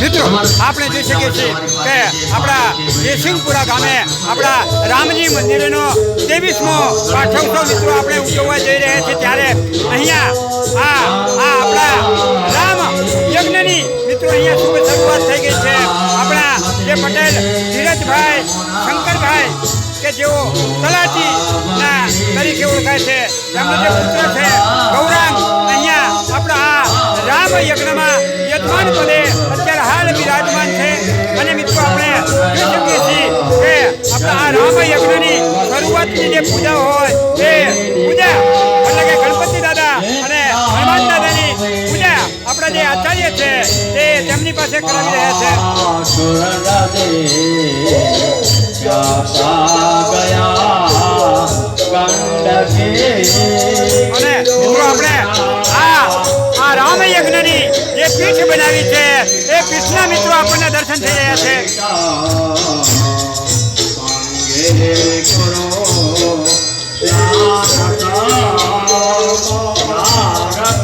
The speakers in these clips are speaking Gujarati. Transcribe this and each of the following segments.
મિત્રો, આપણે જોઈ શકીએ છીએ કે આપણા જયસિંહપુરા ગામે આપણા રામજી મંદિરનો ત્રેવીસમો પાઠોત્સવ મિત્રો આપણે ઉજવવા જઈ રહ્યા છીએ. ત્યારે અહીંયા આ આ આપણા રામ યજ્ઞની મિત્રો, અહીંયા શુભ શરૂઆત થઈ ગઈ છે. આપણા જે પટેલ, ધીરજભાઈ, શંકરભાઈ, કે જેઓ તલાટીના તરીકે ઓળખાય છે, તેમનો જે પુત્ર છે, ગૌરાંગ, અહીંયા આપણા આ રામ યજ્ઞમાં યજમાન પદે શરૂઆતની જે પૂજા હોય એ પૂજા એટલે કે ગણપતિ દાદા અને હનુમાન દાદાની પૂજા આપણા જે આચાર્ય છે, તે તેમની પાસે કરાવી રહ્યા છે. અને મિત્રો, આપણે આ આ રામ યજ્ઞની જે પીઠ બનાવી છે, એ પીઠના મિત્રો આપણને દર્શન થઈ રહ્યા છે.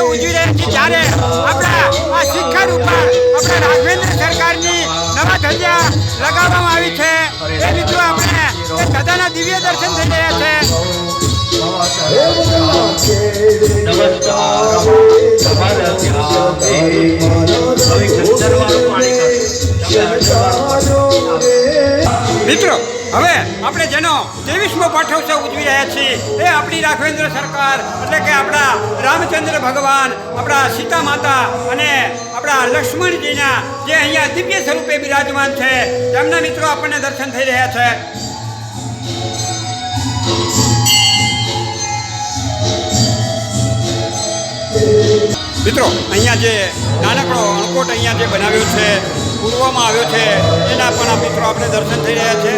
ત્રીસમો ઉજવી રહ્યા છીએ ત્યારે આપણા આ શિખર ઉપર આપણા રાઘવેન્દ્ર સરકારની નવા ધજા લગાવવામાં આવી છે. એ મિત્રો આપણે એ ધજાના દિવ્ય દર્શન થઈ રહ્યા છે. મિત્રો હવે આપણે જેનો ત્રેવીસમો પાઠોત્સવ ઉજવી રહ્યા છીએ, એ આપણી રાઘવેન્દ્ર સરકાર, એટલે કે આપણા રામચંદ્ર ભગવાન, આપણા સીતા માતા અને આપણા લક્ષ્મણજીના જે અહીંયા દિવ્ય સ્વરૂપે બિરાજમાન છે, તેમના મિત્રો આપણને દર્શન થઈ રહ્યા છે. મિત્રો, અહીંયા જે નાનકડો અણકોટ અહીંયા જે બનાવ્યો છે પૂરવામાં આવ્યો છે. એના પણ આ મિત્રો આપણે દર્શન થઈ રહ્યા છે.